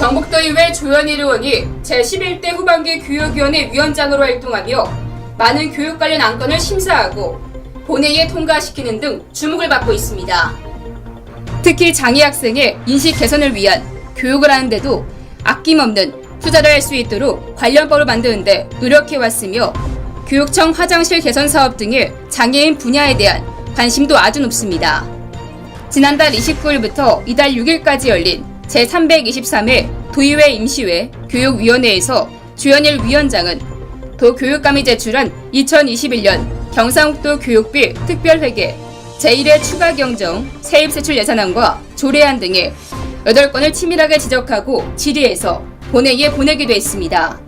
경북도의회 조현일 의원이 제11대 후반기 교육위원회 위원장으로 활동하며 많은 교육 관련 안건을 심사하고 본회의에 통과시키는 등 주목을 받고 있습니다. 특히 장애 학생의 인식 개선을 위한 교육을 하는데도 아낌없는 투자를 할 수 있도록 관련법을 만드는데 노력해왔으며 교육청 화장실 개선 사업 등의 장애인 분야에 대한 관심도 아주 높습니다. 지난달 29일부터 이달 6일까지 열린 제323회 도의회 임시회 교육위원회에서 주연일 위원장은 도교육감이 제출한 2021년 경상북도 교육비 특별회계 제1회 추가 경정 세입세출 예산안과 조례안 등의 8건을 치밀하게 지적하고 질의해서 본회의에 보내기도 했습니다.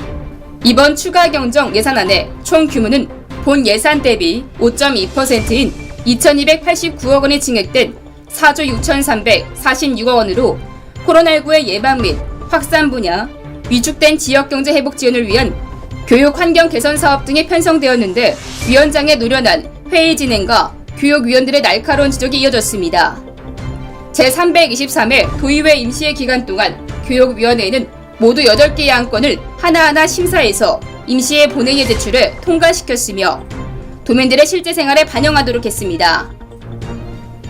이번 추가 경정 예산안의 총 규모는 본 예산 대비 5.2%인 2,289억 원이 증액된 4조 6,346억 원으로 코로나19의 예방 및 확산 분야, 위축된 지역 경제 회복 지원을 위한 교육 환경 개선 사업 등이 편성되었는데 위원장의 노련한 회의 진행과 교육위원들의 날카로운 지적이 이어졌습니다. 제323회 도의회 임시회 기간 동안 교육위원회는 모두 8개의 안건을 하나하나 심사해서 임시회 본회의에 제출해 통과시켰으며 도민들의 실제 생활에 반영하도록 했습니다.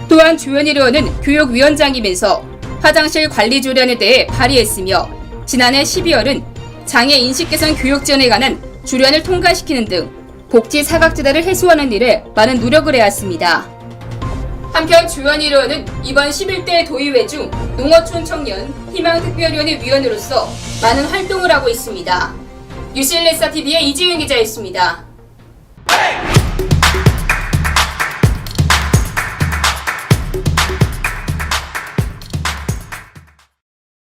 또한 조현일 의원은 교육위원장이면서 화장실 관리 조례안에 대해 발의했으며 지난해 12월은 장애 인식 개선 교육 지원에 관한 조례안을 통과시키는 등 복지 사각지대를 해소하는 일에 많은 노력을 해왔습니다. 한편 조현일 의원은 이번 11대 도의회 중 농어촌 청년 희망특별위원회 위원으로서 많은 활동을 하고 있습니다. 뉴실레사 TV의 이지윤 기자였습니다.